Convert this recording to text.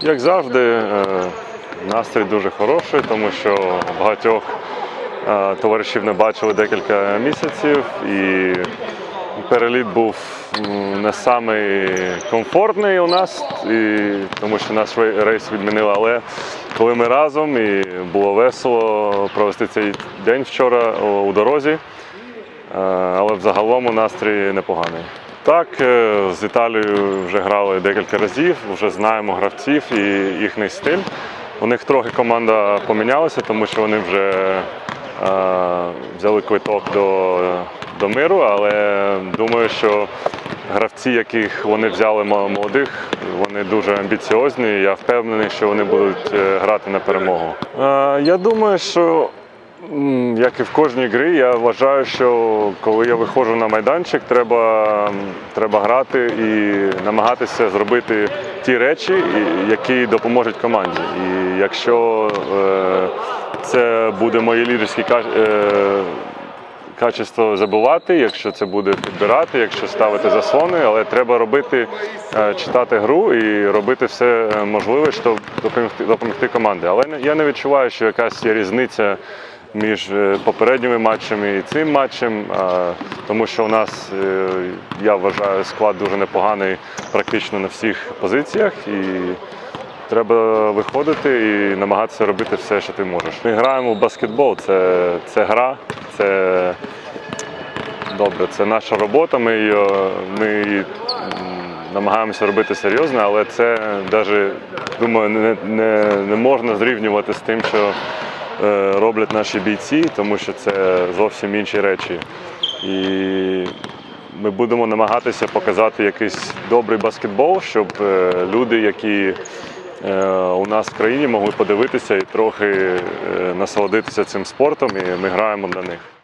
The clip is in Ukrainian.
Як завжди, е, настрій дуже хороший, тому що багатьох е, товаришів не бачили декілька місяців, і переліт був не самий комфортний у нас, і, тому що наш рейс відмінили. Але коли ми разом і було весело провести цей день вчора у дорозі. Е, але взагалом настрій непоганий. Так, е, з Італією вже грали декілька разів, вже знаємо гравців і їхній стиль. У них трохи команда помінялася, тому що вони вже е, взяли квиток до, до миру, але думаю, що гравці, яких вони взяли мо- молодих, вони дуже амбіціозні. Я впевнений, що вони будуть е, грати на перемогу. Е, Я думаю, що Як і в кожній грі, я вважаю, що коли я виходжу на майданчик, треба, треба грати і намагатися зробити ті речі, які допоможуть команді. І якщо е, це буде мої лідерські ка- е, качество забувати, якщо це буде підбирати, якщо ставити заслони, але треба робити, е, читати гру і робити все можливе, щоб допомогти, допомогти команді. Але я не відчуваю, що якась є різниця між е, попередніми матчами і цим матчем, тому що у нас, е, я вважаю, склад дуже непоганий практично на всіх позиціях. І Треба виходити і намагатися робити все, що ти можеш. Ми граємо в баскетбол, це, це гра, це добре, це наша робота. Ми її, ми її намагаємося робити серйозно, але це навіть думаю, не, не, не можна зрівнювати з тим, що роблять наші бійці, тому що це зовсім інші речі. І ми будемо намагатися показати якийсь добрий баскетбол, щоб е, люди, які е, у нас в країні, могли подивитися і трохи е, насолодитися цим спортом, і ми граємо для них.